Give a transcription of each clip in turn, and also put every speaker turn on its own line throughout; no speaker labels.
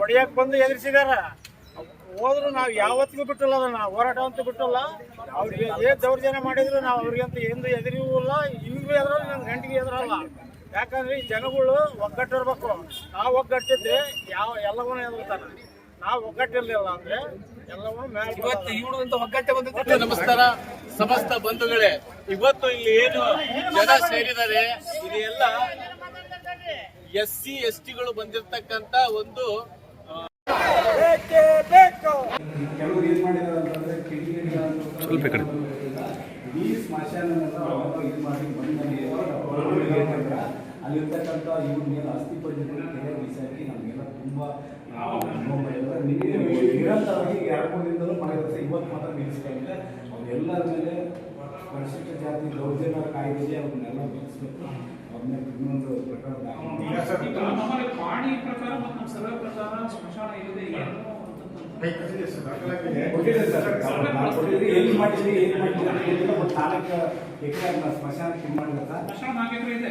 ಹೊಡಿಯಕ್ ಬಂದು ಎದುರಿಸಿದಾರ. ಹೋದ್ರು ನಾವು ಯಾವತ್ತಿಗೂ ಬಿಟ್ಟಿಲ್ಲ ಅದನ್ನ. ಹೋರಾಟ ಅಂತ ಬಿಟ್ಟಿಲ್ಲ. ಅವ್ರಿಗೆ ಏನ್ ದೌರ್ಜನ್ಯ ಮಾಡಿದ್ರು. ನಾವು ಅವ್ರಿಗೆ ಅಂತ ಎಂದು ಎದುರಿಲ್ಲ ಇವ್ರಿಗೂ ಎದುರಲ್ಲ ನನ್ನ ಗಂಟಿಗೆ ಎದುರಲ್ಲ. ಯಾಕಂದ್ರೆ ಈ ಜನಗಳು ಒಗ್ಗಟ್ಟಿರ್ಬೇಕು. ನಾವು ಒಗ್ಗಟ್ಟಿದ್ರೆ ಯಾವ ಎಲ್ಲವನ್ನೂ ಎದುರ್ತಾನೆ ನಾವು ಒಗ್ಗಟ್ಟಿರ್ಲಿಲ್ಲ ಅಂದ್ರೆ ಮೇಲೆ
ನಮಸ್ಕಾರ. ಸಮಸ್ತ ಬಂಧುಗಳೇ ಇವತ್ತು ಇಲ್ಲಿ ಏನು ಜನ ಸೇರಿದ್ದಾರೆ? ಇದೆಲ್ಲ ಎಸ್ ಸಿ ಎಸ್ ಟಿಗಳು ಬಂದಿರತಕ್ಕಂತ ಒಂದು
ಸ್ವಲ್ಪ ಕಡೆ. ಈ ಇದು ಮಾಡಿ ಅಲ್ಲಿರ್ತಕ್ಕಂಥ ಇವ್ರ ಮೇಲೆ ಅಸ್ಥಿ ಪಂಜರಗಳು ಕೆರೆ ಬಿಸಾಕಿ ನಮಗೆಲ್ಲ ತುಂಬ ನಿರಂತರವಾಗಿ ಈಗ ಎರಡು ಮೂರು ದಿನದಲ್ಲೂ ಮಾಡಿದ್ರೆ ಇವತ್ತು ಮಾತ್ರ ನಿಲ್ಲಿಸ್ಕೊಂಡಿಲ್ಲ ಅವ್ರೆಲ್ಲರ ಮೇಲೆ ಪರಿಶಿಷ್ಟ ಜಾತಿ ದೌರ್ಜನ್ಯ ಕಾಯ್ದೆ ಅವ್ರನ್ನೆಲ್ಲ ಬಿಡಿಸ್ಬೇಕು
ಪಾಣಿ ಪ್ರಕಾರ ಮತ್ತು ನಮ್ಮ ಸರ್ವೆ ಪ್ರಕಾರ ಸ್ಮಶಾನ ಇದೆ. ಏನು ಸ್ಮಶಾನ ನಾಲ್ಕು ಇದೆ.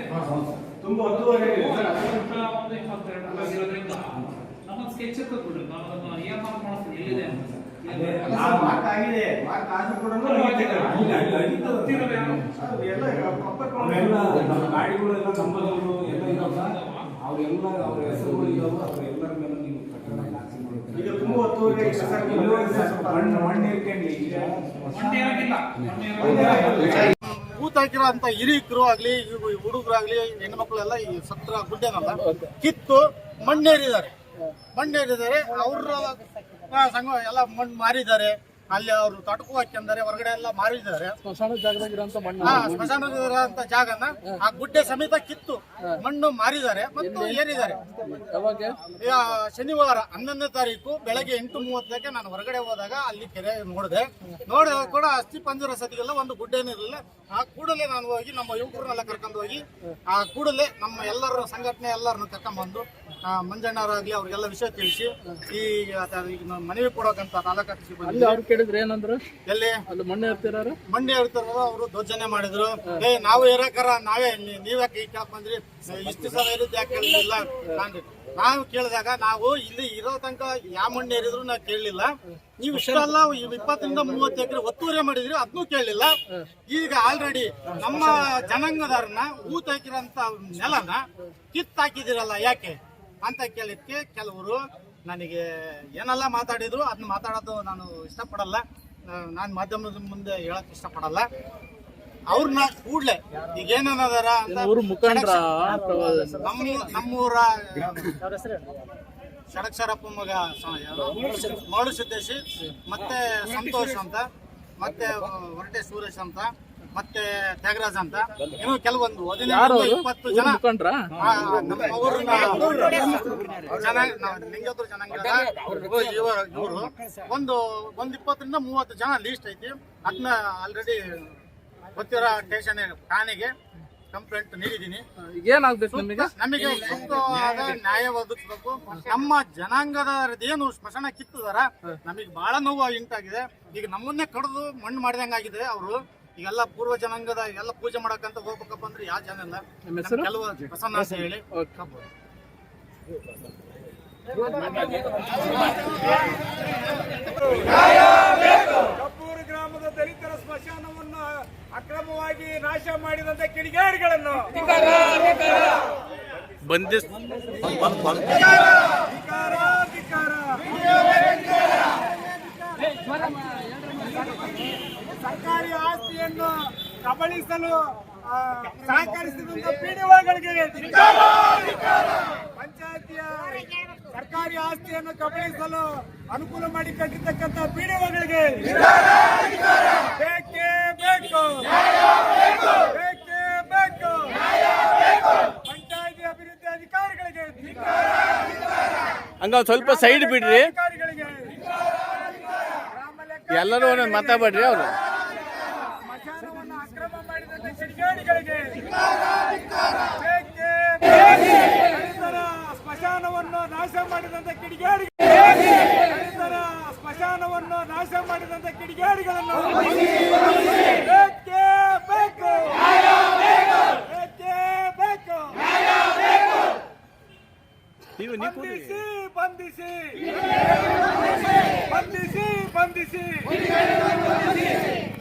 ತುಂಬಾ ಒತ್ತುವರಿ ಇದೆ ಸರ್.
ಸುತ್ತ ಒಂದು ಇಪ್ಪತ್ತೆರಡು. ಆಗಿರೋದ್ರಿಂದ ನಮ್ಮೊಂದು ಸ್ಕೆಚ್ ಕೊಟ್ಬಿಡ್ರಿ ನಾನು ಅದನ್ನ ಇಯರ್ ಮಾರ್ಕ್ ಎಲ್ಲಿದೆ ಅಂತ.
ಮಾರ್ಕ್ ಆಗಿದೆ. ಮಾರ್ಕ್ ಆದ್ರೂ ಕೂಡ ಇಲ್ಲ, ಇಲ್ಲ, ಅಳಿತದೆ.
ಗೊತ್ತಿರೋದು ಯಾರು?
ಅವೆಲ್ಲ ಅವೆಲ್ಲ ನಮ್ಮ ಗಾಡಿಗಳೆಲ್ಲ ನಂಬರ್ಗಳು ಎಲ್ಲ ಇದಾವ. ಸರ್ ಅವರೆಲ್ಲ ಅವ್ರ ಹೆಸರುಗಳು ಇದಾವ ಅವರೆಲ್ಲರ ಮೇಲೆ ನೀವು ಪ್ರಕರಣ
ಈಗ ತುಂಬಾ ಒತ್ತುವರಿ ಇದೆ ಸರ್.
ಇಳುವರಿ ಸರ್, ಮಣ್ಣು ಮಣ್ಣು ಇರ್ಕೊಂಡು ಈಗ
ಮಣ್ಣು ಏನಾಗಿಲ್ಲ ಮಣ್ಣು ಏನಾಗಿಲ್ಲ
ಕೂತ್ ಹಾಕಿರೋ ಅಂತ ಹಿರಿಯಕರು ಆಗ್ಲಿ ಹುಡುಗರಾಗ್ಲಿ ಹೆಣ್ಮಕ್ಳೆಲ್ಲ ಈ ಸತ್ರ ಗುಡ್ಡೆನಲ್ಲ ಕಿತ್ತು ಮಣ್ಣೇರಿದ್ದಾರೆ. ಮಣ್ಣೇರಿದ್ದಾರೆ. ಅವ್ರ ಸಂಘ ಎಲ್ಲ ಮಣ್ಣು ಮಾರಿದ್ದಾರೆ. ಅಲ್ಲಿ ಅವರು ತಟಕು ಹಾಕ್ಯಂದರೆ ಹೊರಗಡೆ ಎಲ್ಲ ಮಾರಿದ್ದಾರೆ.
ಸ್ಮಶಾನ ಜಾಗದಾಗಿರೋಂಥ ಮಣ್ಣು.
ಹಾ ಸ್ಮಶಾನದ ಜಾಗನ ಆ ಗುಡ್ಡೆ ಸಮೇತ ಕಿತ್ತು ಮಣ್ಣು ಮಾರಿದ್ದಾರೆ ಮತ್ತು ಏರಿದ್ದಾರೆ.
ಯಾವಾಗ?
ಶನಿವಾರ ಹನ್ನೊಂದನೇ ತಾರೀಕು ಬೆಳಗ್ಗೆ ಎಂಟು ಮೂವತ್ತಕ್ಕೆ ನಾನು ಹೊರಗಡೆ ಹೋದಾಗ ಅಲ್ಲಿ ಕೆರೆ ನೋಡಿದೆ. ನೋಡಿದಾಗ ಕೂಡ ಅಸ್ಥಿ ಪಂಜರ ಸತಿಗೆಲ್ಲ ಒಂದು ಗುಡ್ಡೇನಿರಲಿಲ್ಲ ಆ ಕೂಡಲೇ ನಾನು ಹೋಗಿ ನಮ್ಮ ಯುವಕರನ್ನೆಲ್ಲ ಕರ್ಕೊಂಡು ಹೋಗಿ ಆ ಕೂಡಲೇ ನಮ್ಮ ಎಲ್ಲರ ಸಂಘಟನೆ ಎಲ್ಲರನ್ನು ಕರ್ಕೊಂಡ್ಬಂದು ಮಂಜಣ್ಣವರಾಗ್ಲಿ ಅವ್ರಿಗೆಲ್ಲ ವಿಷಯ ತಿಳಿಸಿ ಈ ಮನವಿ ಕೊಡೋಕಂತ ತಾಲೂಕು
ಅಲ್ಲಿ ಅವ್ರು ಕೇಳಿದ್ರೆ ಏನಂದ್ರು?
ಎಲ್ಲಿ?
ಅಲ್ಲಿ ಮಣ್ಣು ಇರ್ತಿರಾರು
ಮಂಡಿ ಹೇಳ್ತಾರಲ್ಲ ಅವರು ದೌರ್ಜನ್ಯ ಮಾಡಿದ್ರು. ಏ ನಾವು ಇರಕರ ನಾವೇ ನೀವು ನೀವ್ಯಾಕೆ ಈ ಕ್ಯಾಪ್ ಬಂದ್ರಿ? ಇಷ್ಟು ಸಲ ಇರುತ್ತೆ ಯಾಕೆ ಕೇಳಲಿಲ್ಲ ನಾನು ನಾವು ಕೇಳಿದಾಗ ನಾವು ಇಲ್ಲಿ ಇರೋ ತನಕ ಯಾವ ಮಣ್ಣು ಏರಿದ್ರು ನಾವು ಕೇಳಲಿಲ್ಲ ನೀವು ಇಷ್ಟಲ್ಲ ಇಪ್ಪತ್ತರಿಂದ ಮೂವತ್ತು ಎಕರೆ ಒತ್ತುವರಿ ಮಾಡಿದ್ರಿ ಅದನ್ನೂ ಕೇಳಲಿಲ್ಲ ಈಗ ಆಲ್ರೆಡಿ ನಮ್ಮ ಜನಾಂಗದಾರನ ಊತ ಹಾಕಿರೋಂಥ ನೆಲನ ಕಿತ್ತಾಕಿದಿರಲ್ಲ ಯಾಕೆ? ಅಂತ ಕೇಳಿದ್ಕೆ ಕೆಲವರು ನನಗೆ ಏನೆಲ್ಲ ಮಾತಾಡಿದ್ರು ಅದನ್ನ ಮಾತಾಡೋದು ನಾನು ಇಷ್ಟಪಡಲ್ಲ. ನಾನು ಮಾಧ್ಯಮದ ಮುಂದೆ ಹೇಳಕ್ ಇಷ್ಟಪಡಲ್ಲ. ಅವ್ರನ್ನ ಕೂಡ್ಲೆ ಈಗ ನಮ್ಮ ನಮ್ಮೂರ ಷಡಕ್ಷರಪ್ಪ ಮಗ? ಮರಳು ಸಿದ್ದೇಶಿ. ಮತ್ತೆ ಸಂತೋಷ್ ಅಂತ. ಮತ್ತೆ ಹೊರಟೆ ಸುರೇಶ್ ಅಂತ. ಮತ್ತೆ ತ್ಯಾಗರಾಜ್ ಅಂತ. ಇನ್ನು ಕೆಲವೊಂದು ಹದಿನೈದು ಇಪ್ಪತ್ತು ಜನ. ಲಿಂಗದ್ರು ಜನಾಂಗದ ಇವರು ಒಂದು ಒಂದ್ ಇಪ್ಪತ್ತರಿಂದ ಮೂವತ್ತು ಜನ ಲೀಸ್ಟ್ ಐತಿ. ಅದನ್ನ ಆಲ್ರೆಡಿ ಗೊತ್ತಿರೋ ಸ್ಟೇಷನ್ ಠಾಣೆಗೆ ಕಂಪ್ಲೇಂಟ್ ನೀಡಿದ್ದೀನಿ.
ಈಗ ಏನಾಗ್ಬೇಕು ನಿಮಗೆ?
ನಮಗೆ ಸೂಕ್ತವಾದ ನ್ಯಾಯ ಒದಗಿಸ್ಬೇಕು. ನಮ್ಮ ಜನಾಂಗದ ಏನು ಸ್ಮಶಾನ ಕಿತ್ತದಾರ ನಮಗೆ ಬಹಳ ನೋವು ಉಂಟಾಗಿದೆ ಈಗ ನಮ್ಮನ್ನೇ ಕಡಿದು ಮಣ್ಣು ಮಾಡಿದಂಗಾಗಿದೆ ಅವರು. ಈಗೆಲ್ಲ ಪೂರ್ವ ಜನಾಂಗದ ಎಲ್ಲ ಪೂಜೆ ಮಾಡಕ್ಕಂತ ಹೋಗ್ಬೇಕಪ್ಪ ಅಂದ್ರೆ ಯಾವ ಜನ ಇಲ್ಲ
ಹೆಸರು?
ಕೆಲವು ಪ್ರಸನ್ನ ಅಂತ ಹೇಳಿ
ಓಕೆ.
ಗ್ರಾಮದ ದಲಿತರ ಸ್ಮಶಾನವನ್ನು ಅಕ್ರಮವಾಗಿ ನಾಶ ಮಾಡಿದಂತ ಕಿಡಿಗೇಡಿಗಳನ್ನು
ಬಂಧಿಸ್
ಧಿಕ್ಕಾರ. ಸರ್ಕಾರಿ ಆಸ್ತಿಯನ್ನು ಕಬಳಿಸಲು ಸಹಕರಿಸಿದಂತ ಪಿಡಿಒಗಳಿಗೆ ಪಂಚಾಯತಿಯ ಸರ್ಕಾರಿ ಆಸ್ತಿಯನ್ನು ಕಬಳಿಸಲು ಅನುಕೂಲ ಮಾಡಿ ಕಟ್ಟಿರ್ತಕ್ಕಂಥ ಪಿಡಿಒಗಳಿಗೆ ಬೇಕೇ ಬೇಕು. ಬೇಕೇ ಬೇಕು. ಪಂಚಾಯತಿ ಅಭಿವೃದ್ಧಿ ಅಧಿಕಾರಿಗಳಿಗೆ
ಹಂಗ ಸ್ವಲ್ಪ ಸೈಡ್ ಬಿಡ್ರಿ. ಎಲ್ಲರೂ ಒಂದೊಂದು ಮಾತಾಡ್ಬೇಡ್ರಿ ಅವ್ರು
ಸ್ಮಶಾನವನ್ನು ಅಕ್ರಮ ಮಾಡಿದಂತ ಕಿಡಿಗೇಡಿಗಳಿಗೆ ಬೇಕೇ ಬೇಕು. ದಲಿತರ ಸ್ಮಶಾನವನ್ನು ನಾಶ ಮಾಡಿದಂತ ಕಿಡಿಗೇಡಿಗೆ ದಲಿತರ ಸ್ಮಶಾನವನ್ನು ನಾಶ ಮಾಡಿದಂತ ಕಿಡಿಗೇಡಿಗಳನ್ನು ಬೇಕೇ ಬೇಕು ಬೇಕೇ ಬೇಕು
ನೀವು
ಬಂಧಿಸಿ ಬಂಧಿಸಿ. ಬಂಧಿಸಿ ಬಂಧಿಸಿ.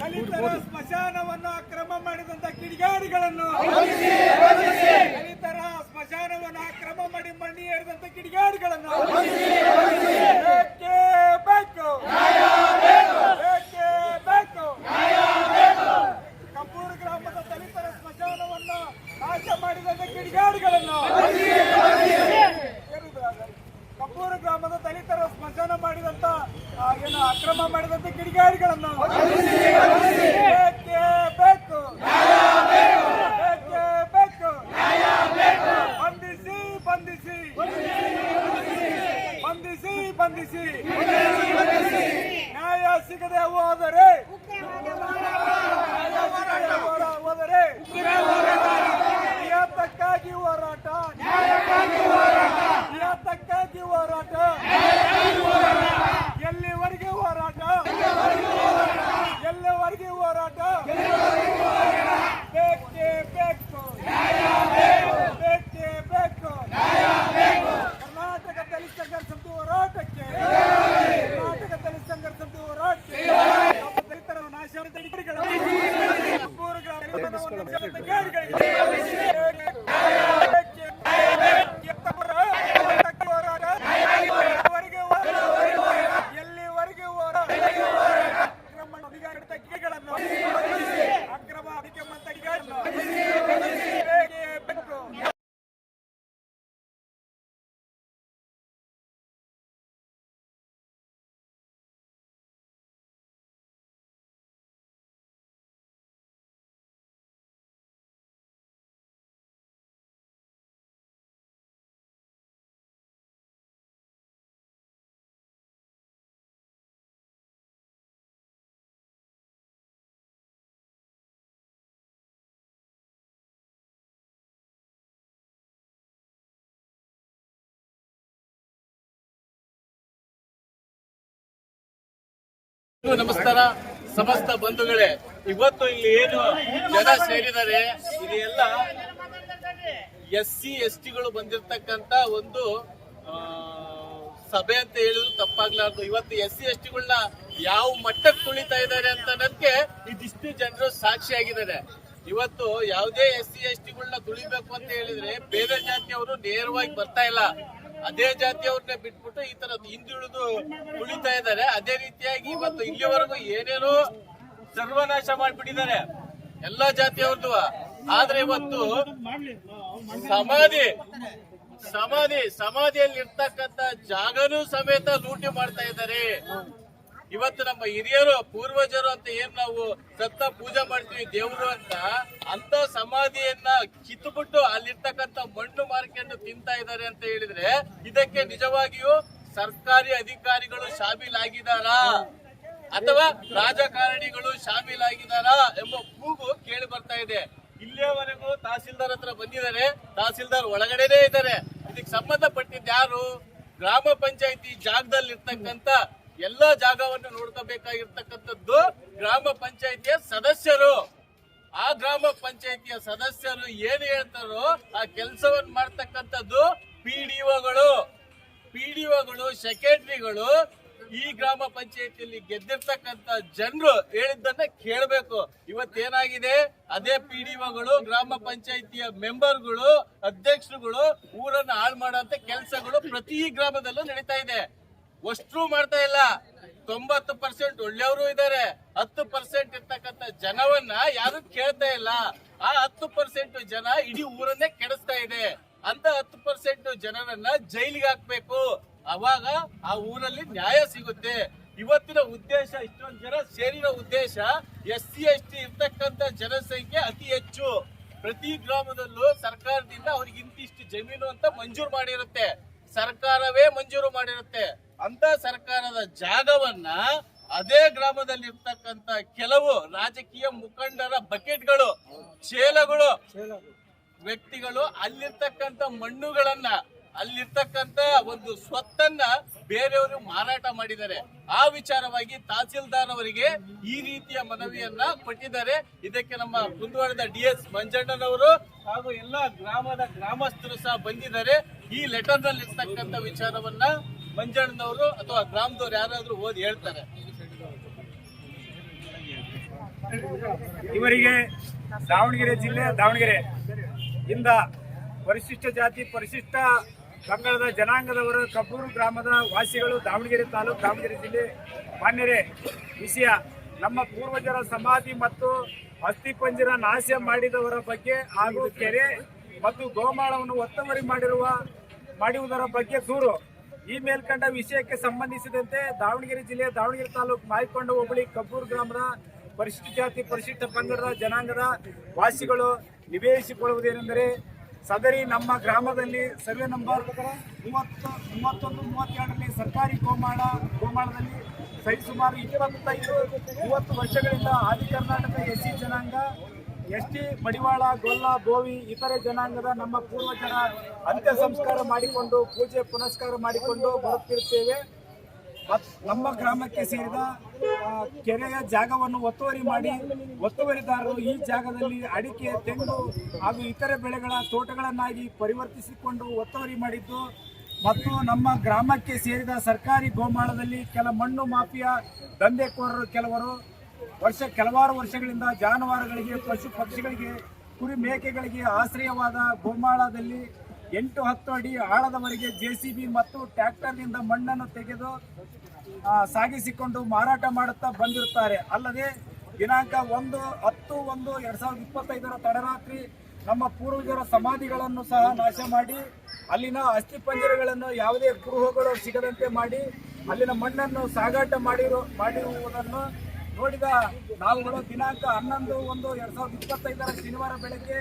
ದಲಿತರ ಸ್ಮಶಾನವನ್ನು ಅಕ್ರಮ ಮಾಡಿದಂತ ಕಿಡಿಗಾಡಿಗಳನ್ನು ದಲಿತರ ಸ್ಮಶಾನವನ್ನು ಅಕ್ರಮ ಮಾಡಿ ಮಣ್ಣಿ ಏರಿದಂತ ಕಿಡಿಗಾಡಿಗಳನ್ನು ಬೇಕೇ ಬೇಕು ಬೇಕೇ ಬೇಕು ಕಬ್ಬೂರು ಗ್ರಾಮದ ದಲಿತರ ಸ್ಮಶಾನವನ್ನು ನಾಶ ಮಾಡಿದಂತ ಕಿಡಿಗಾಡಿಗಳನ್ನು ಕಬ್ಬೂರು ಗ್ರಾಮದ ದಲಿತರ ಸ್ಮಶಾನ ಮಾಡಿದಂತ ಆ, ಏನು ಅಕ್ರಮ ಮಾಡಿದಂತ ಕಿಡಿಗಾಡಿಗಳನ್ನು ಬೇಕೇ ಬೇಕು ಬೇಕೇ ಬೇಕು ಬಂಧಿಸಿ ಬಂಧಿಸಿ ಬಂಧಿಸಿ ಬಂಧಿಸಿ ನ್ಯಾಯ ಸಿಗದೆ ಹೋದರೆ ನ್ಯಾಯ ಸಿಗದೆ ಹೋರ- ಹೋದರೆ ನಿಯತಕ್ಕಾಗಿ ಹೋರಾಟ ನಿಯತಕ್ಕಾಗಿ ಹೋರಾಟ ಎಲ್ಲಿವರೆಗೆ ಹೋರಾಟ ಎಲ್ಲಿವರೆಗೆ ಹೋರಾಟ ಬೇಕೇ ಬೇಕು ಬೇಕೇ ಬೇಕು ಕರ್ನಾಟಕ ದಲಿತ ಸಂಘರ್ಷ ಸಮಿತಿ ಹೋರಾಟಕ್ಕೆ ಕರ್ನಾಟಕ ದಲಿತ ಸಂಘರ್ಷ ಸಮಿತಿ ಹೋರಾಟಕ್ಕೆ ನಮ್ಮ ದಲಿತರ ನಾಶ ತಡಿಗಳು ಕಬ್ಬೂರು ಗ್ರಾಮವನ್ನು ನಾಶ ತಡಿಗಳಿಗೆ ಎಲ್ಲಿವರೆಗೆ ಹೋರಾಟ ಅಕ್ರಮ ಅಧಿಕಾರಿಗಳ ತಗ್ಗಿಗಳನ್ನು ಅಕ್ರಮ ಅಧಿಕಮ ತಗ್ಗಿಗಳನ್ನು ಬೇಕೇ ಬೇಕು
ಎಲ್ರಿಗೂ ನಮಸ್ಕಾರ. ಸಮಸ್ತ ಬಂಧುಗಳೇ, ಇವತ್ತು ಇಲ್ಲಿ ಏನು ಜನ ಸೇರಿದರೆ ಇದೆಲ್ಲ ಎಸ್ ಸಿ ಎಸ್ ಟಿಗಳು ಬಂದಿರತಕ್ಕಂತ ಒಂದು ಸಭೆ ಅಂತ ಹೇಳಿದ್ರು ತಪ್ಪಾಗ್ಲಾರ್ದು. ಇವತ್ತು ಎಸ್ ಸಿ ಎಸ್ ಟಿಗಳನ್ನ ಯಾವ ಮಟ್ಟಕ್ಕೆ ತುಳಿತಾ ಇದ್ದಾರೆ ಅಂತ ಅನ್ನೋದಕ್ಕೆ ಇದಿಷ್ಟು ಜನರು ಸಾಕ್ಷಿಯಾಗಿದ್ದಾರೆ ಇವತ್ತು ಯಾವುದೇ ಎಸ್ ಸಿ ಎಸ್ ಟಿಗಳನ್ನ ತುಳಿಬೇಕು ಅಂತ ಹೇಳಿದ್ರೆ ಬೇರೆ ಜಾತಿಯವರು ನೇರವಾಗಿ ಬರ್ತಾ ಇಲ್ಲ. ಅದೇ ಜಾತಿಯವ್ರನ್ನ ಬಿಟ್ಬಿಟ್ಟು ಈ ತರ ಹಿಂದುಳಿದು ಉಳಿತಾ ಇದ್ದಾರೆ. ಅದೇ ರೀತಿಯಾಗಿ ಇವತ್ತು ಇಲ್ಲಿವರೆಗೂ ಏನೇನೋ ಸರ್ವನಾಶ ಮಾಡ್ಬಿಟ್ಟಿದ್ದಾರೆ. ಎಲ್ಲಾ ಜಾತಿಯವ್ರದ್ದು. ಆದ್ರೆ ಇವತ್ತು ಸಮಾಧಿ ಸಮಾಧಿ ಸಮಾಧಿಯಲ್ಲಿ ಇರ್ತಕ್ಕಂತ ಜಾಗನೂ ಸಮೇತ ಲೂಟಿ ಮಾಡ್ತಾ ಇದ್ದಾರೆ. ಇವತ್ತು ನಮ್ಮ ಹಿರಿಯರು, ಪೂರ್ವಜರು ಅಂತ ಏನ್ ನಾವು ಸತ್ತ ಪೂಜೆ ಮಾಡ್ತೀವಿ ದೇವರು ಅಂತ ಅಂತ ಸಮಾಧಿಯನ್ನ ಕಿತ್ತುಬಿಟ್ಟು ಅಲ್ಲಿರ್ತಕ್ಕಂತ ಮಣ್ಣು ಮಾರ್ಕೊಂಡು ತಿಂತಾ ಇದ್ದಾರೆ ಅಂತ ಹೇಳಿದ್ರೆ ಇದಕ್ಕೆ ನಿಜವಾಗಿಯೂ ಸರ್ಕಾರಿ ಅಧಿಕಾರಿಗಳು ಶಾಮೀಲಾಗಿದ್ದಾರಾ? ಅಥವಾ ರಾಜಕಾರಣಿಗಳು ಶಾಮೀಲಾಗಿದ್ದಾರಾ ಎಂಬ ಕೂಗು ಕೇಳಿ ಬರ್ತಾ ಇದೆ. ಇಲ್ಲಿಯವರೆಗೂ ತಹಸೀಲ್ದಾರ್ ಹತ್ರ ಬಂದಿದ್ದಾರೆ. ತಹಸೀಲ್ದಾರ್ ಒಳಗಡೆನೆ ಇದ್ದಾರೆ. ಇದಕ್ಕೆ ಸಂಬಂಧಪಟ್ಟಿದ್ದ ಯಾರು? ಗ್ರಾಮ ಪಂಚಾಯತಿ ಜಾಗದಲ್ಲಿ ಇರ್ತಕ್ಕಂತ ಎಲ್ಲಾ ಜಾಗವನ್ನು ನೋಡ್ಕೋಬೇಕಾಗಿರ್ತಕ್ಕಂಥದ್ದು ಗ್ರಾಮ ಪಂಚಾಯಿತಿಯ ಸದಸ್ಯರು. ಆ ಗ್ರಾಮ ಪಂಚಾಯಿತಿಯ ಸದಸ್ಯರು ಏನು ಹೇಳ್ತಾರೋ ಆ ಕೆಲಸವನ್ನು ಮಾಡ್ತಕ್ಕಂಥದ್ದು ಪಿ ಡಿಒಗಳು ಪಿಡಿಒಗಳು ಸೆಕ್ರೆಟರಿಗಳು ಈ ಗ್ರಾಮ ಪಂಚಾಯತಿಯಲ್ಲಿ ಗೆದ್ದಿರ್ತಕ್ಕಂತ ಜನರು ಹೇಳಿದ್ದನ್ನ ಕೇಳಬೇಕು. ಇವತ್ತೇನಾಗಿದೆ? ಅದೇ ಪಿಡಿಒಗಳು ಗ್ರಾಮ ಪಂಚಾಯಿತಿಯ ಮೆಂಬರ್ಗಳು, ಅಧ್ಯಕ್ಷರುಗಳು, ಊರನ್ನ ಹಾಳು ಮಾಡುವಂತ ಕೆಲಸಗಳು ಪ್ರತಿ ಗ್ರಾಮದಲ್ಲೂ ನಡೀತಾ ಇದೆ. ಅಷ್ಟು ಮಾಡ್ತಾ ಇಲ್ಲ. ತೊಂಬತ್ತು ಪರ್ಸೆಂಟ್ ಒಳ್ಳೆಯವರು ಇದ್ದಾರೆ. ಹತ್ತು ಪರ್ಸೆಂಟ್ ಇರ್ತಕ್ಕಂಥ ಜನವನ್ನ ಯಾರು ಕೇಳ್ತಾ ಇಲ್ಲ. ಆ ಹತ್ತು ಪರ್ಸೆಂಟ್ ಜನ ಇಡೀ ಊರನ್ನೇ ಕೆಡಿಸ್ತಾ ಇದೆ. ಅಂತ ಹತ್ತು ಪರ್ಸೆಂಟ್ ಜನರನ್ನ ಜೈಲಿಗೆ ಹಾಕ್ಬೇಕು. ಅವಾಗ ಆ ಊರಲ್ಲಿ ನ್ಯಾಯ ಸಿಗುತ್ತೆ. ಇವತ್ತಿನ ಉದ್ದೇಶ, ಇಷ್ಟೊಂದು ಜನ ಸೇರಿರೋ ಉದ್ದೇಶ ಎಸ್ ಸಿ ಎಸ್ ಟಿ ಇರ್ತಕ್ಕಂಥ ಜನಸಂಖ್ಯೆ ಅತಿ ಹೆಚ್ಚು. ಪ್ರತಿ ಗ್ರಾಮದಲ್ಲೂ ಸರ್ಕಾರದಿಂದ ಅವ್ರಿಗೆ ಇಂತಿಷ್ಟು ಜಮೀನು ಅಂತ ಮಂಜೂರು ಮಾಡಿರುತ್ತೆ. ಸರ್ಕಾರವೇ ಮಂಜೂರು ಮಾಡಿರುತ್ತೆ. ಅಂತ ಸರ್ಕಾರದ ಜಾಗವನ್ನ ಅದೇ ಗ್ರಾಮದಲ್ಲಿ ಇರ್ತಕ್ಕಂತ ಕೆಲವು ರಾಜಕೀಯ ಮುಖಂಡರ ಬಕೆಟ್ಗಳು, ಚೇಲಗಳು, ವ್ಯಕ್ತಿಗಳು ಅಲ್ಲಿರ್ತಕ್ಕಂತ ಮಣ್ಣುಗಳನ್ನ ಅಲ್ಲಿರ್ತಕ್ಕಂತ ಒಂದು ಸ್ವತ್ತನ್ನ ಬೇರೆಯವರು ಮಾರಾಟ ಮಾಡಿದ್ದಾರೆ. ಆ ವಿಚಾರವಾಗಿ ತಹಸೀಲ್ದಾರ್ ಅವರಿಗೆ ಈ ರೀತಿಯ ಮನವಿಯನ್ನ ಕೊಟ್ಟಿದ್ದಾರೆ. ಇದಕ್ಕೆ ನಮ್ಮ ಕುಂದವಾಡದ ಡಿ ಎಸ್ ಮಂಜಣ್ಣನವರು ಹಾಗೂ ಎಲ್ಲ ಗ್ರಾಮದ ಗ್ರಾಮಸ್ಥರು ಸಹ ಬಂದಿದ್ದಾರೆ. ಈ ಲೆಟರ್ನಲ್ಲಿ ವಿಚಾರವನ್ನ ಮಂಜಣ್ಣನವರು ಅಥವಾ ಗ್ರಾಮದವ್ರು ಯಾರಾದ್ರೂ ಓದಿ ಹೇಳ್ತಾರೆ.
ಇವರಿಗೆ ದಾವಣಗೆರೆ ಜಿಲ್ಲೆ, ದಾವಣಗೆರೆ ಇಂದ ಪರಿಶಿಷ್ಟ ಜಾತಿ, ಪರಿಶಿಷ್ಟ ಪಂಗಡದ ಜನಾಂಗದವರು ಕಬ್ಬೂರು ಗ್ರಾಮದ ವಾಸಿಗಳು ದಾವಣಗೆರೆ ತಾಲೂಕು, ದಾವಣಗೆರೆ ಜಿಲ್ಲೆ. ಮಾನ್ಯರೇ, ವಿಷಯ ನಮ್ಮ ಪೂರ್ವಜರ ಸಮಾಧಿ ಮತ್ತು ಅಸ್ಥಿಪಂಜರ ನಾಶ ಮಾಡಿದವರ ಬಗ್ಗೆ ಹಾಗೂ ಕೆರೆ ಮತ್ತು ಗೋಮಾಳವನ್ನು ಒತ್ತುವರಿ ಮಾಡಿರುವ, ಮಾಡುವುದರ ಬಗ್ಗೆ ದೂರು. ಈ ಮೇಲ್ಕಂಡ ವಿಷಯಕ್ಕೆ ಸಂಬಂಧಿಸಿದಂತೆ ದಾವಣಗೆರೆ ಜಿಲ್ಲೆ ದಾವಣಗೆರೆ ತಾಲೂಕು ಮಾಯಕೊಂಡ ಹೋಬಳಿ ಕಬ್ಬೂರು ಗ್ರಾಮದ ಪರಿಶಿಷ್ಟ ಜಾತಿ, ಪರಿಶಿಷ್ಟ ಪಂಗಡದ ಜನಾಂಗದ ವಾಸಿಗಳು ನಿವೇದಿಸಿಕೊಳ್ಳುವುದೇನೆಂದರೆ ಸದರಿ ನಮ್ಮ ಗ್ರಾಮದಲ್ಲಿ ಸರ್ವೆ ನಂಬರ್ ಮೂವತ್ತು, ಮೂವತ್ತೊಂದು, ಮೂವತ್ತೆರಡರಲ್ಲಿ ಸರ್ಕಾರಿ ಗೋಮಾಳ, ಗೋಮಾಳದಲ್ಲಿ ಸರಿಸುಮಾರು ಇಪ್ಪತ್ತೈದು, ಮೂವತ್ತು ವರ್ಷಗಳಿಂದ ಆದಿ ಕರ್ನಾಟಕ ಎಸ್ ಸಿ ಜನಾಂಗ ಎಸ್ ಟಿ ಮಡಿವಾಳ, ಗೊಲ್ಲ, ಬೋವಿ ಇತರೆ ಜನಾಂಗದ ನಮ್ಮ ಪೂರ್ವಜರ ಅಂತ್ಯ ಸಂಸ್ಕಾರ ಮಾಡಿಕೊಂಡು, ಪೂಜೆ ಪುನಸ್ಕಾರ ಮಾಡಿಕೊಂಡು ಬರುತ್ತಿರುತ್ತೇವೆ. ನಮ್ಮ ಗ್ರಾಮಕ್ಕೆ ಸೇರಿದ ಕೆರೆಯ ಜಾಗವನ್ನು ಒತ್ತುವರಿ ಮಾಡಿ, ಒತ್ತುವರಿದಾರರು ಈ ಜಾಗದಲ್ಲಿ ಅಡಿಕೆ, ತೆಂಗು ಹಾಗೂ ಇತರೆ ಬೆಳೆಗಳ ತೋಟಗಳನ್ನಾಗಿ ಪರಿವರ್ತಿಸಿಕೊಂಡು ಒತ್ತುವರಿ ಮಾಡಿದ್ದು, ಮತ್ತು ನಮ್ಮ ಗ್ರಾಮಕ್ಕೆ ಸೇರಿದ ಸರ್ಕಾರಿ ಗೋಮಾಳದಲ್ಲಿ ಕೆಲ ಮಣ್ಣು ಮಾಫಿಯಾ ದಂಧೆಕೋರರು ಕೆಲವರು ವರ್ಷ ಕೆಲವಾರು ವರ್ಷಗಳಿಂದ ಜಾನುವಾರುಗಳಿಗೆ, ಪಶು ಪಕ್ಷಿಗಳಿಗೆ, ಕುರಿ ಮೇಕೆಗಳಿಗೆ ಆಶ್ರಯವಾದ ಗೋಮಾಳದಲ್ಲಿ ಎಂಟು ಹತ್ತು ಅಡಿ ಆಳದವರೆಗೆ ಜೆಸಿಬಿ ಮತ್ತು ಟ್ರ್ಯಾಕ್ಟರ್ನಿಂದ ಮಣ್ಣನ್ನು ತೆಗೆದು ಸಾಗಿಸಿಕೊಂಡು ಮಾರಾಟ ಮಾಡುತ್ತಾ ಬಂದಿರುತ್ತಾರೆ. ಅಲ್ಲದೆ ದಿನಾಂಕ ಒಂದು, ಹತ್ತು ಒಂದು ಎರಡ್ ಸಾವಿರದ ಇಪ್ಪತ್ತೈದರ ತಡರಾತ್ರಿ ನಮ್ಮ ಪೂರ್ವಜರ ಸಮಾಧಿಗಳನ್ನು ಸಹ ನಾಶ ಮಾಡಿ, ಅಲ್ಲಿನ ಅಸ್ಥಿಪಂಜರಗಳನ್ನು ಯಾವುದೇ ಗೃಹಗಳು ಸಿಗದಂತೆ ಮಾಡಿ, ಅಲ್ಲಿನ ಮಣ್ಣನ್ನು ಸಾಗಾಟ ಮಾಡಿರು, ಮಾಡಿರುವುದನ್ನು ನೋಡಿದ ನಾವುಗಳು ದಿನಾಂಕ ಹನ್ನೊಂದು, ಒಂದು, ಎರಡ್ ಸಾವಿರದ ಇಪ್ಪತ್ತೈದರ ಶನಿವಾರ ಬೆಳಗ್ಗೆ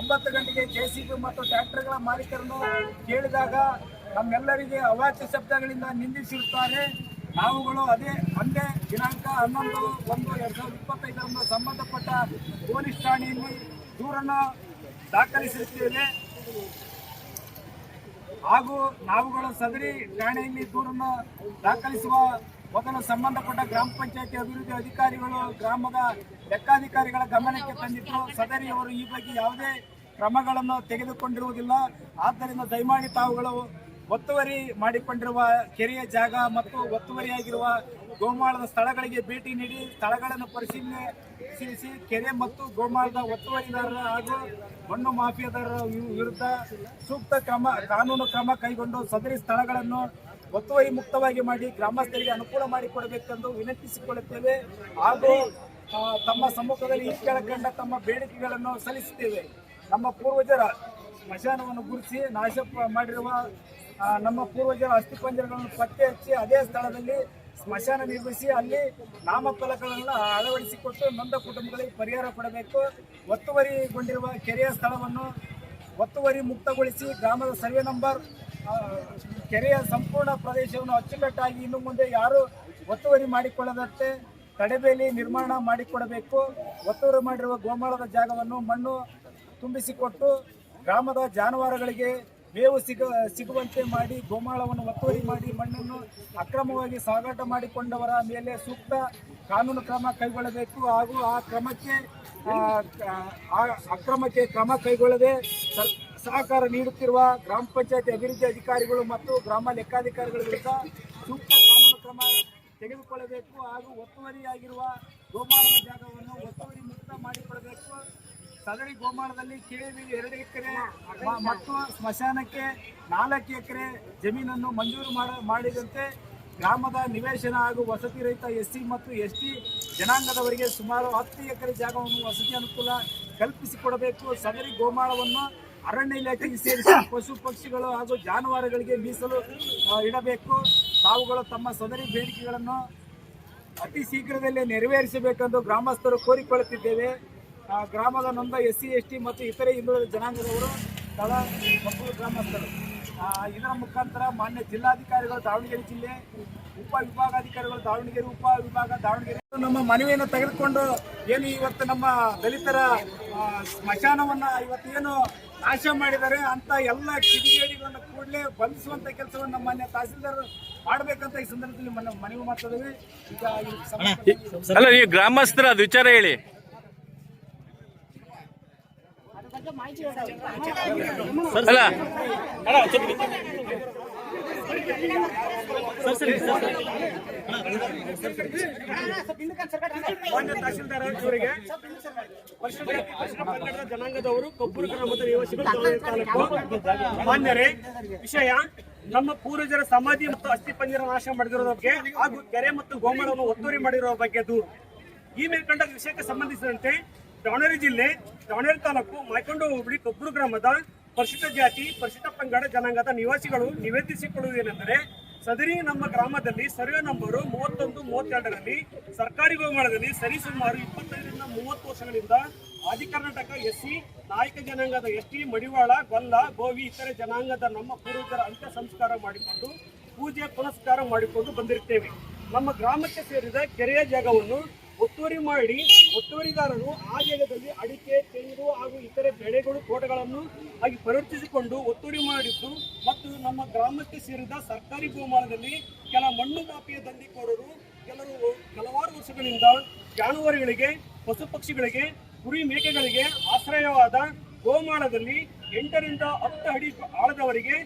ಒಂಬತ್ತು ಗಂಟೆಗೆ ಜೆ ಸಿ ಬಿ ಮತ್ತು ಟ್ರ್ಯಾಕ್ಟರ್ಗಳ ಮಾಲೀಕರನ್ನು ಕೇಳಿದಾಗ ನಮ್ಮೆಲ್ಲರಿಗೆ ಅವಾಚ್ಯ ಶಬ್ದಗಳಿಂದ ನಿಂದಿಸಿರುತ್ತಾರೆ. ನಾವುಗಳು ಅದೇ ಅಂದೇ ದಿನಾಂಕ ಹನ್ನೊಂದು, ಒಂದು, ಎರಡ್ ಸಾವಿರದ ಇಪ್ಪತ್ತೈದರಂದು ಸಂಬಂಧಪಟ್ಟ ಪೊಲೀಸ್ ಠಾಣೆಯಲ್ಲಿ ದೂರನ್ನು ದಾಖಲಿಸಿರುತ್ತೇವೆ. ಹಾಗೂ ನಾವುಗಳು ಸದರಿ ಠಾಣೆಯಲ್ಲಿ ದೂರನ್ನು ದಾಖಲಿಸುವ ಮೊದಲು ಸಂಬಂಧಪಟ್ಟ ಗ್ರಾಮ ಪಂಚಾಯತಿ ಅಭಿವೃದ್ಧಿ ಅಧಿಕಾರಿಗಳು, ಗ್ರಾಮದ ಲೆಕ್ಕಾಧಿಕಾರಿಗಳ ಗಮನಕ್ಕೆ ತಂದಿದ್ದು ಸದರಿಯವರು ಈ ಬಗ್ಗೆ ಯಾವುದೇ ಕ್ರಮಗಳನ್ನು ತೆಗೆದುಕೊಂಡಿರುವುದಿಲ್ಲ. ಆದ್ದರಿಂದ ದಯಮಾಡಿ ತಾವುಗಳು ಒತ್ತುವರಿ ಮಾಡಿಕೊಂಡಿರುವ ಕೆರೆಯ ಜಾಗ ಮತ್ತು ಒತ್ತುವರಿಯಾಗಿರುವ ಗೋಮಾಳದ ಸ್ಥಳಗಳಿಗೆ ಭೇಟಿ ನೀಡಿ, ಸ್ಥಳಗಳನ್ನು ಪರಿಶೀಲನೆ ಪರಿಶೀಲಿಸಿ ಕೆರೆ ಮತ್ತು ಗೋಮಾಳದ ಒತ್ತುವರಿದಾರರ ಹಾಗೂ ಮಣ್ಣು ಮಾಫಿಯಾದಾರರ ವಿರುದ್ಧ ಸೂಕ್ತ ಕ್ರಮ, ಕಾನೂನು ಕ್ರಮ ಕೈಗೊಂಡು ಸದರಿ ಸ್ಥಳಗಳನ್ನು ಒತ್ತುವರಿ ಮುಕ್ತವಾಗಿ ಮಾಡಿ ಗ್ರಾಮಸ್ಥರಿಗೆ ಅನುಕೂಲ ಮಾಡಿಕೊಡಬೇಕೆಂದು ವಿನಂತಿಸಿಕೊಳ್ಳುತ್ತೇವೆ ಹಾಗೂ ತಮ್ಮ ಸಮ್ಮುಖದಲ್ಲಿ ಈ ಕೆಳಕಂಡ ತಮ್ಮ ಬೇಡಿಕೆಗಳನ್ನು ಸಲ್ಲಿಸುತ್ತೇವೆ. ನಮ್ಮ ಪೂರ್ವಜರ ಸ್ಮಶಾನವನ್ನು ಗುರುತಿಸಿ ನಾಶ ಮಾಡಿರುವ ನಮ್ಮ ಪೂರ್ವಜರ ಅಸ್ಥಿಪಂಜರಗಳನ್ನು ಪತ್ತೆ ಹಚ್ಚಿ ಅದೇ ಸ್ಥಳದಲ್ಲಿ ಸ್ಮಶಾನ ನಿರ್ಮಿಸಿ ಅಲ್ಲಿ ನಾಮಫಲಕಗಳನ್ನು ಅಳವಡಿಸಿಕೊಟ್ಟು ನೊಂದ ಕುಟುಂಬಗಳಿಗೆ ಪರಿಹಾರ ಕೊಡಬೇಕು. ಒತ್ತುವರಿಗೊಂಡಿರುವ ಕೆರೆಯ ಸ್ಥಳವನ್ನು ಒತ್ತುವರಿ ಮುಕ್ತಗೊಳಿಸಿ ಗ್ರಾಮದ ಸರ್ವೆ ನಂಬರ್ ಕೆರೆಯ ಸಂಪೂರ್ಣ ಪ್ರದೇಶವನ್ನು ಅಚ್ಚುಕಟ್ಟಾಗಿ ಇನ್ನು ಮುಂದೆ ಯಾರು ಒತ್ತುವರಿ ಮಾಡಿಕೊಳ್ಳದಂತೆ ತಡೆಬೇಲಿ ನಿರ್ಮಾಣ ಮಾಡಿಕೊಡಬೇಕು. ಒತ್ತುವರಿ ಮಾಡಿರುವ ಗೋಮಾಳದ ಜಾಗವನ್ನು ಮಣ್ಣು ತುಂಬಿಸಿಕೊಟ್ಟು ಗ್ರಾಮದ ಜಾನುವಾರುಗಳಿಗೆ ಮೇವು ಸಿಗ, ಸಿಗುವಂತೆ ಮಾಡಿ ಗೋಮಾಳವನ್ನು ಒತ್ತುವರಿ ಮಾಡಿ ಮಣ್ಣನ್ನು ಅಕ್ರಮವಾಗಿ ಸಾಗಾಟ ಮಾಡಿಕೊಂಡವರ ಮೇಲೆ ಸೂಕ್ತ ಕಾನೂನು ಕ್ರಮ ಕೈಗೊಳ್ಳಬೇಕು. ಹಾಗೂ ಆ ಕ್ರಮಕ್ಕೆ ಅಕ್ರಮಕ್ಕೆ ಕ್ರಮ ಕೈಗೊಳ್ಳದೆ ಸರ್- ಸಹಕಾರ ನೀಡುತ್ತಿರುವ ಗ್ರಾಮ ಪಂಚಾಯತಿ ಅಭಿವೃದ್ಧಿ ಅಧಿಕಾರಿಗಳು ಮತ್ತು ಗ್ರಾಮ ಲೆಕ್ಕಾಧಿಕಾರಿಗಳ ವಿರುದ್ಧ ಸೂಕ್ತ ಕಾನೂನು ಕ್ರಮ ತೆಗೆದುಕೊಳ್ಳಬೇಕು ಹಾಗೂ ಒತ್ತುವರಿಯಾಗಿರುವ ಗೋಮಾಳದ ಜಾಗವನ್ನು ಒತ್ತುವರಿ ಮುಕ್ತ ಮಾಡಿಕೊಳ್ಳಬೇಕು ಸದರಿ ಗೋಮಾಳದಲ್ಲಿ ಕೆರೆವಿ ಎರಡು ಎಕರೆ ಮತ್ತು ಸ್ಮಶಾನಕ್ಕೆ ನಾಲ್ಕು ಎಕರೆ ಜಮೀನನ್ನು ಮಂಜೂರು ಮಾಡ ಮಾಡಿದಂತೆ ಗ್ರಾಮದ ನಿವೇಶನ ಹಾಗೂ ವಸತಿ ರಹಿತ ಎಸ್ ಸಿ ಮತ್ತು ಎಸ್ ಟಿ ಜನಾಂಗದವರಿಗೆ ಸುಮಾರು ಹತ್ತು ಎಕರೆ ಜಾಗವನ್ನು ವಸತಿ ಅನುಕೂಲ ಕಲ್ಪಿಸಿಕೊಡಬೇಕು. ಸದರಿ ಗೋಮಾಳವನ್ನು ಅರಣ್ಯ ಇಲಾಖೆಗೆ ಸೇರಿಸಿ ಪಶು ಪಕ್ಷಿಗಳು ಹಾಗೂ ಜಾನುವಾರುಗಳಿಗೆ ಮೀಸಲು ಇಡಬೇಕು. ತಾವುಗಳು ತಮ್ಮ ಸದರಿ ಬೇಡಿಕೆಗಳನ್ನು ಅತಿ ಶೀಘ್ರದಲ್ಲೇ ನೆರವೇರಿಸಬೇಕೆಂದು ಗ್ರಾಮಸ್ಥರು ಕೋರಿಕೊಳ್ಳುತ್ತಿದ್ದೇವೆ. ಗ್ರಾಮದ ನೊಂದ ಎಸ್ ಸಿ ಎಸ್ ಟಿ ಮತ್ತು ಇತರೆ ಹಿಂದುಳಿದ ಜನಾಂಗದವರು, ಸ್ಥಳ ಮಕ್ಕಳು ಗ್ರಾಮಸ್ಥರು. ಇದರ ಮುಖಾಂತರ ಮಾನ್ಯ ಜಿಲ್ಲಾಧಿಕಾರಿಗಳು ದಾವಣಗೆರೆ ಜಿಲ್ಲೆ, ಉಪ ವಿಭಾಗಾಧಿಕಾರಿಗಳು ದಾವಣಗೆರೆ, ಉಪ ವಿಭಾಗ ದಾವಣಗೆರೆ. ನಮ್ಮ ಮನವಿಯನ್ನು ತೆಗೆದುಕೊಂಡು ಏನು ಇವತ್ತು ನಮ್ಮ ದಲಿತರ ಸ್ಮಶಾನವನ್ನು ಇವತ್ತೇನು ನಾಶ ಮಾಡಿದ್ದಾರೆ ಅಂತ ಎಲ್ಲ ಕಿಡಿಗೇಡಿಗಳನ್ನು ಕೂಡಲೇ ಬಂಧಿಸುವಂತ ಕೆಲಸವನ್ನು ನಮ್ಮ ಮಾನ್ಯ ತಹಸೀಲ್ದಾರ್ ಮಾಡಬೇಕಂತ ಈ ಸಂದರ್ಭದಲ್ಲಿ ಮನ- ಮನವಿ ಮಾಡ್ತಿದ್ದೇವೆ ಈಗ
ಅಲ್ಲ ಈ ಗ್ರಾಮಸ್ಥರ ಅದು ವಿಚಾರ ಹೇಳಿ
ಸರ್ ಪಂಗಡದ ಜನಾಂಗದವರು ಕಬ್ಬುರು ಗ್ರಾಮದ ನಿವಾಸಿಗಳು ವಿಷಯ ನಮ್ಮ ಪೂರ್ವಜರ ಸಮಾಧಿ ಮತ್ತು ಅಸ್ಥಿ ಪಂಜರ ನಾಶ ಮಾಡಿರೋ ಬಗ್ಗೆ ಹಾಗೂ ಕೆರೆ ಮತ್ತು ಗೋಮಾಳವನ್ನು ಒತ್ತುವರಿ ಮಾಡಿರೋ ಬಗ್ಗೆ ದೂರು. ಈ ಮೇಲ್ಕಂಡ ವಿಷಯಕ್ಕೆ ಸಂಬಂಧಿಸಿದಂತೆ ದಾವಣಗೆರೆ ಜಿಲ್ಲೆ, ದಾವಣಗೆರೆ ತಾಲೂಕು ಮಾಯ್ಕೊಂಡು ಹೋಬಳಿ ಕಬ್ಬುರು ಗ್ರಾಮದ ಪರಿಶಿಷ್ಟ ಜಾತಿ ಪರಿಶಿಷ್ಟ ಪಂಗಡ ಜನಾಂಗದ ನಿವಾಸಿಗಳು ನಿವೇದಿಸಿಕೊಳ್ಳುವುದೇನೆಂದರೆ ಸದರಿ ನಮ್ಮ ಗ್ರಾಮದಲ್ಲಿ ಸರ್ವೆ ನಂಬರು ಮೂವತ್ತೊಂದು, ಮೂವತ್ತೆರಡರಲ್ಲಿ ಸರ್ಕಾರಿ ಬಹುಮಾನದಲ್ಲಿ ಸರಿಸುಮಾರು ಇಪ್ಪತ್ತೈದರಿಂದ ಮೂವತ್ತು ವರ್ಷಗಳಿಂದ ಆದಿ ಕರ್ನಾಟಕ ಎಸ್ಸಿ, ನಾಯಕ ಜನಾಂಗದ ಎಸ್ ಟಿ ಮಡಿವಾಳ, ಗೊಲ್ಲ, ಗೋವಿ ಇತರೆ ಜನಾಂಗದ ನಮ್ಮ ಪೂರ್ವಜರ ಅಂತ್ಯ ಸಂಸ್ಕಾರ ಮಾಡಿಕೊಂಡು ಪೂಜೆ ಪುನಸ್ಕಾರ ಮಾಡಿಕೊಂಡು ಬಂದಿರುತ್ತೇವೆ. ನಮ್ಮ ಗ್ರಾಮಕ್ಕೆ ಸೇರಿದ ಕೆರೆಯ ಜಾಗವನ್ನು ಒತ್ತುವರಿ ಮಾಡಿ ಒತ್ತುವರಿದಾರರು ಆ ಜಾಗದಲ್ಲಿ ಅಡಿಕೆ, ತೆಂಗು ಹಾಗೂ ಇತರೆ ಬೆಳೆಗಳು, ತೋಟಗಳನ್ನು ಹಾಗೆ ಪರಿವರ್ತಿಸಿಕೊಂಡು ಒತ್ತುವರಿ ಮಾಡಿದ್ದು ಮತ್ತು ನಮ್ಮ ಗ್ರಾಮಕ್ಕೆ ಸೇರಿದ ಸರ್ಕಾರಿ ಗೋಮಾಳದಲ್ಲಿ ಕೆಲ ಮಣ್ಣು ಮಾಫಿಯ ದಂಧೆಕೋರರು ಕೆಲವರು ಹಲವಾರು ವರ್ಷಗಳಿಂದ ಜಾನುವಾರುಗಳಿಗೆ, ಪಶು ಪಕ್ಷಿಗಳಿಗೆ, ಕುರಿ ಮೇಕೆಗಳಿಗೆ ಆಶ್ರಯವಾದ ಗೋಮಾಳದಲ್ಲಿ ಎಂಟರಿಂದ ಹತ್ತು ಅಡಿ ಆಳದವರೆಗೆ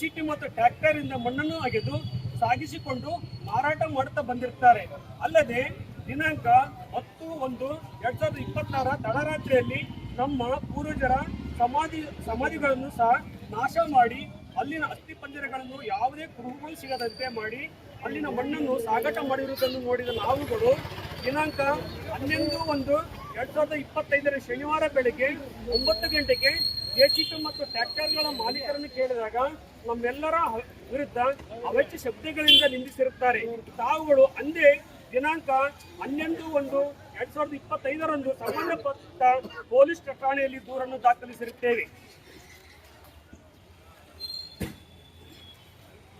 ಪಿ ಮತ್ತು ಟ್ರ್ಯಾಕ್ಟರ್ ಇಂದ ಮಣ್ಣನ್ನು ಅಗೆದು ಸಾಗಿಸಿಕೊಂಡು ಮಾರಾಟ ಮಾಡುತ್ತಾ ಬಂದಿರ್ತಾರೆ ಅಲ್ಲದೆ ದಿನಾಂಕ ಹತ್ತು ಒಂದು ಎರಡ್ ಸಾವಿರದ ಇಪ್ಪತ್ತಾರ ತಡರಾತ್ರಿಯಲ್ಲಿ ನಮ್ಮ ಪೂರ್ವಜರ ಸಮಾಧಿ ಸಮಾಧಿಗಳನ್ನು ಸಹ ನಾಶ ಮಾಡಿ ಅಲ್ಲಿನ ಅಸ್ಥಿ ಪಂಜರಗಳನ್ನು ಯಾವುದೇ ಕುರುಹುಗಳು ಸಿಗದಂತೆ ಮಾಡಿ ಅಲ್ಲಿನ ಮಣ್ಣನ್ನು ಸಾಗಾಟ ಮಾಡಿರುವುದನ್ನು ನೋಡಿದ ನಾವುಗಳು ದಿನಾಂಕ ಹನ್ನೊಂದು ಒಂದು ಎರಡ್ ಸಾವಿರದ ಇಪ್ಪತ್ತೈದರ ಶನಿವಾರ ಬೆಳಗ್ಗೆ ಒಂಬತ್ತು ಗಂಟೆಗೆ ಜೆಸಿಪಿ ಮತ್ತು ಟ್ರ್ಯಾಕ್ಟರ್ಗಳ ಮಾಲೀಕರನ್ನು ಕೇಳಿದಾಗ ನಮ್ಮೆಲ್ಲರ ವಿರುದ್ಧ ಅವೆಚ್ಚ ಶಬ್ದಗಳಿಂದ ನಿಂದಿಸಿರುತ್ತಾರೆ. ತಾವುಗಳು ಅಂದೇ ದಿನಾಂಕ ಹನ್ನೊಂದು ಒಂದು ಎರಡ್ ಸಾವಿರದ ಇಪ್ಪತ್ತೈದರಂದು ಸಂಬಂಧಪಟ್ಟ ಪೊಲೀಸ್ ಠಾಣೆಯಲ್ಲಿ ದೂರನ್ನು ದಾಖಲಿಸಿರುತ್ತೇವೆ.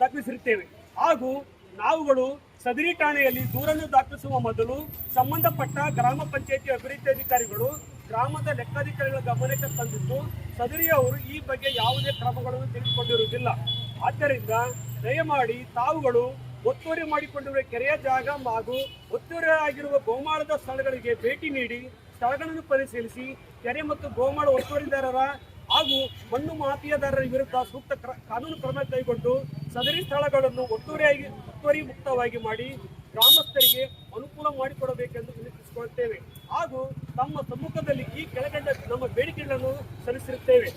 ದಾಖಲಿಸಿರುತ್ತೇವೆ. ಹಾಗೂ ನಾವುಗಳು ಸದರಿ ಠಾಣೆಯಲ್ಲಿ ದೂರನ್ನು ದಾಖಲಿಸುವ ಮೊದಲು ಸಂಬಂಧಪಟ್ಟ ಗ್ರಾಮ ಪಂಚಾಯತಿ ಅಭಿವೃದ್ಧಿ ಅಧಿಕಾರಿಗಳು ಗ್ರಾಮದ ಲೆಕ್ಕಾಧಿಕಾರಿಗಳ ಗಮನಕ್ಕೆ ತಂದಿದ್ದು ಸದರಿಯವರು ಈ ಬಗ್ಗೆ ಯಾವುದೇ ಕ್ರಮಗಳನ್ನು ತೆಗೆದುಕೊಂಡಿರುವುದಿಲ್ಲ. ಆದ್ದರಿಂದ ದಯಮಾಡಿ ತಾವುಗಳು ಒತ್ತುವರಿ ಮಾಡಿಕೊಂಡಿರುವ ಕೆರೆಯ ಜಾಗ ಹಾಗೂ ಒತ್ತುವರಿ ಆಗಿರುವ ಗೋಮಾಳದ ಸ್ಥಳಗಳಿಗೆ ಭೇಟಿ ನೀಡಿ ಸ್ಥಳಗಳನ್ನು ಪರಿಶೀಲಿಸಿ ಕೆರೆ ಮತ್ತು ಗೋಮಾಳ ಒತ್ತುವರಿದಾರರ ಹಾಗೂ ಮಣ್ಣು ಮಾಫಿಯಾದಾರರ ವಿರುದ್ಧ ಸೂಕ್ತ ಕಾನೂನು ಕ್ರಮ ಕೈಗೊಂಡು ಸದರಿ ಸ್ಥಳಗಳನ್ನು ಒತ್ತುವರಿಯಾಗಿ, ಒತ್ತುವರಿ ಮುಕ್ತವಾಗಿ ಮಾಡಿ ಗ್ರಾಮಸ್ಥರಿಗೆ ಅನುಕೂಲ ಮಾಡಿಕೊಡಬೇಕೆಂದು ವಿನಂತಿಸಿಕೊಳ್ಳುತ್ತೇವೆ ಹಾಗೂ ತಮ್ಮ ಸಮ್ಮುಖದಲ್ಲಿ ಈ ಕೆಳಗಂಡ, ನಮ್ಮ ಬೇಡಿಕೆಗಳನ್ನು ಸಲ್ಲಿಸಿರುತ್ತೇವೆ.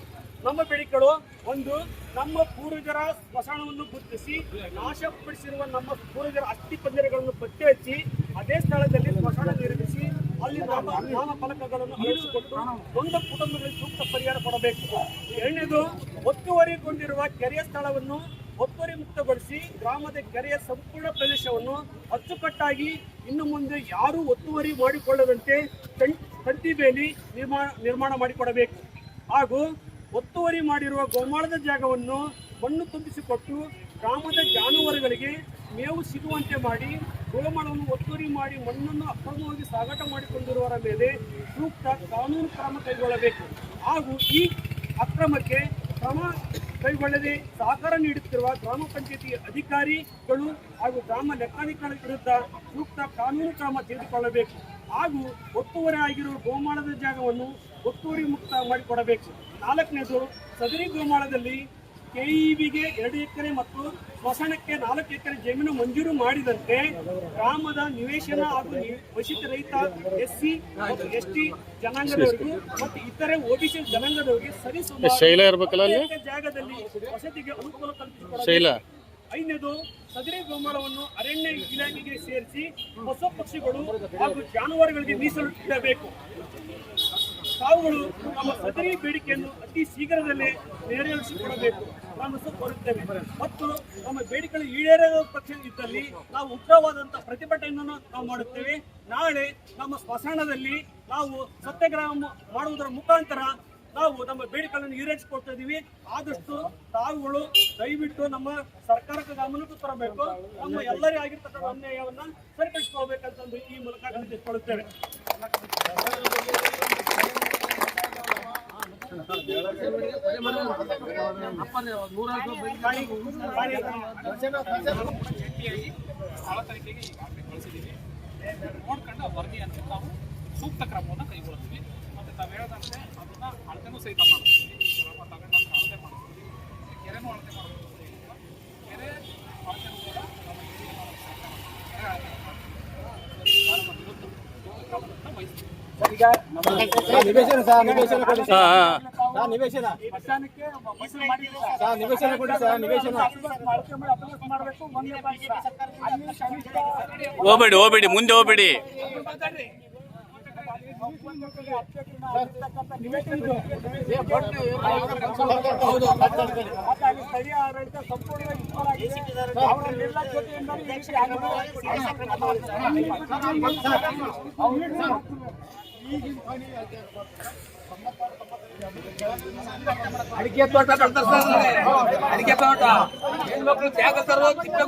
ನಮ್ಮ ಬೇಡಿಕೆಗಳು ಒಂದು ನಮ್ಮ ಪೂರ್ವಜರ ಸ್ಮಶಾನವನ್ನು ಗುರುತಿಸಿ ನಾಶಪಡಿಸಿರುವ ನಮ್ಮ ಪೂರ್ವಜರ ಅಸ್ಥಿ ಪಂಜರಗಳನ್ನು ಪತ್ತೆ ಹಚ್ಚಿ ಅದೇ ಸ್ಥಳದಲ್ಲಿ ಸ್ಮಶಾನ ನಿರ್ಮಿಸಿ ಅಲ್ಲಿ ನಾಮ ಫಲಕಗಳನ್ನು ಅಳಿಸಿಕೊಂಡು ಒಂದು ಕುಟುಂಬಗಳಿಗೆ ಸೂಕ್ತ ಪರಿಹಾರ ಕೊಡಬೇಕು. ಎರಡನೇದು ಒತ್ತುವರಿಗೊಂಡಿರುವ ಕೆರೆಯ ಸ್ಥಳವನ್ನು ಒತ್ತುವರಿ ಮುಕ್ತಗೊಳಿಸಿ ಗ್ರಾಮದ ಕೆರೆಯ ಸಂಪೂರ್ಣ ಪ್ರದೇಶವನ್ನು ಅಚ್ಚುಕಟ್ಟಾಗಿ ಇನ್ನು ಮುಂದೆ ಯಾರೂ ಒತ್ತುವರಿ ಮಾಡಿಕೊಳ್ಳದಂತೆ ತಂತಿ ಬೇಲಿ ನಿರ್ಮಾಣ ನಿರ್ಮಾಣ ಮಾಡಿಕೊಡಬೇಕು. ಹಾಗೂ ಒತ್ತುವರಿ ಮಾಡಿರುವ ಗೋಮಾಳದ ಜಾಗವನ್ನು ಮಣ್ಣು ತುಂಬಿಸಿಕೊಟ್ಟು ಗ್ರಾಮದ ಜಾನುವಾರುಗಳಿಗೆ ಮೇವು ಸಿಗುವಂತೆ ಮಾಡಿ ಗೋಮಾಳವನ್ನು ಒತ್ತುವರಿ ಮಾಡಿ ಮಣ್ಣನ್ನು ಅಕ್ರಮವಾಗಿ ಸಾಗಾಟ ಮಾಡಿಕೊಂಡಿರುವವರ ಮೇಲೆ ಸೂಕ್ತ ಕಾನೂನು ಕ್ರಮ ಕೈಗೊಳ್ಳಬೇಕು. ಹಾಗೂ ಈ ಅಕ್ರಮಕ್ಕೆ ಕ್ರಮ ಕೈಗೊಳ್ಳದೆ ಸಹಕಾರ ನೀಡುತ್ತಿರುವ ಗ್ರಾಮ ಪಂಚಾಯತಿ ಅಧಿಕಾರಿಗಳು ಹಾಗೂ ಗ್ರಾಮ ಲೆಕ್ಕಾಧಿಕಾರಿ ವಿರುದ್ಧ ಸೂಕ್ತ ಕಾನೂನು ಕ್ರಮ ತೆಗೆದುಕೊಳ್ಳಬೇಕು. ಹಾಗೂ ಒತ್ತುವರಿ ಆಗಿರುವ ಗೋಮಾಳದ ಜಾಗವನ್ನು ಒತ್ತುವರಿ ಮುಕ್ತ ಮಾಡಿಕೊಡಬೇಕು. ನಾಲ್ಕನೇದು ಸದರಿ ಗೋಮಾಳದಲ್ಲಿ ಕೆಇಬಿಗೆ ಎರಡು ಎಕರೆ ಮತ್ತು ಸ್ಮಶಾನಕ್ಕೆ ನಾಲ್ಕು ಎಕರೆ ಜಮೀನು ಮಂಜೂರು ಮಾಡಿದಂತೆ ಗ್ರಾಮದ ನಿವೇಶನ ಹಾಗೂ ವಶಿತ ವಸತಿ ರಹಿತ ಎಸ್ಸಿ ಮತ್ತು ಎಸ್ಟಿ ಜನಾಂಗದವರಿಗೂ ಮತ್ತು ಇತರೆ ಒಬಿಸಿ ಜನಾಂಗದವರಿಗೆ ಸರಿಸುಮಾರು? ಜಾಗದಲ್ಲಿ ವಸತಿಗೆ ಅನುಕೂಲ ಕಲ್ಪಿಸಿಕೊಡಬೇಕು.
ಶೈಲ?
ಐದನೇದು ಸದರಿ ಗೋಮಾಳವನ್ನು ಅರಣ್ಯ ಇಲಾಖೆಗೆ ಸೇರಿಸಿ ಪಶು ಪಕ್ಷಿಗಳು ಹಾಗೂ ಜಾನುವಾರುಗಳಿಗೆ ಮೀಸಲು ಇಡಬೇಕು. ತಾವುಗಳು ನಮ್ಮ ಸದರಿ ಬೇಡಿಕೆಯನ್ನು ಅತಿ ಶೀಘ್ರದಲ್ಲೇ ನೆರವೇರಿಸಿಕೊಡಬೇಕು. ಸಹ ಕೋರುತ್ತೇವೆ ಮತ್ತು ನಮ್ಮ ಬೇಡಿಕೆಗಳು ಈಡೇರದ ಪಕ್ಷ ಇದ್ದಲ್ಲಿ ನಾವು ಉಗ್ರವಾದಂತಹ ಪ್ರತಿಭಟನೆಯನ್ನು ನಾವು ಮಾಡುತ್ತೇವೆ. ನಾಳೆ ನಮ್ಮ ಸ್ಮಶಾನದಲ್ಲಿ ನಾವು ಸತ್ಯಾಗ್ರಹ ಮಾಡುವುದರ ಮುಖಾಂತರ ನಾವು ನಮ್ಮ ಬೇಡಿಕೆಗಳನ್ನು ಈಡೇರಿಸಿಕೊಡ್ತಾ ಇದ್ದೀವಿ. ಆದಷ್ಟು ತಾವುಗಳು ದಯವಿಟ್ಟು ನಮ್ಮ ಸರ್ಕಾರಕ್ಕೆ ಗಮನಕ್ಕೂ ತರಬೇಕು. ನಮ್ಮ ಎಲ್ಲರೇ ಆಗಿರ್ತಕ್ಕಂಥ ಅನ್ಯಾಯವನ್ನು ಸರಿಪಡಿಸಿಕೊಳ್ಬೇಕಂತಂದು ಈ ಮೂಲಕ ವಿನಂತಿಸಿಕೊಳ್ಳುತ್ತೇವೆ
ಜಂಟಿಯಾಗಿ ಸ್ಥಳ ತನಿಖೆಗೆ ಈಗಾಗಲೇ ಕಳಿಸಿದ್ದೀವಿ ನೋಡ್ಕೊಂಡು ವರದಿ ಅಂತ ನಾವು ಸೂಕ್ತ ಕ್ರಮವನ್ನು ಕೈಗೊಳ್ತೀವಿ ಮತ್ತು ತಾವು ಹೇಳದಂತೆ ಅದನ್ನು ಅಳತೆನೂ ಸಹಿತ ಮಾಡ್ತೀವಿ.
ನಿವೇಶನ ನಿವೇಶನ ಕೊಡಿ ಸರ್ ನಿವೇಶನ
ಹೋಗ್ಬೇಡಿ ಹೋಗ್ಬೇಡಿ ಮುಂದೆ ಹೋಗ್ಬೇಡಿ.
ಸ್ಥಳೀಯ
ಅಡಿಕೆ ತೋಟ ಅಡಿಕೆ ತೋಟ. ಹೆಣ್ಮಕ್ಳು ತ್ಯಾಗ ತರೋ ಚಿಕ್ಕ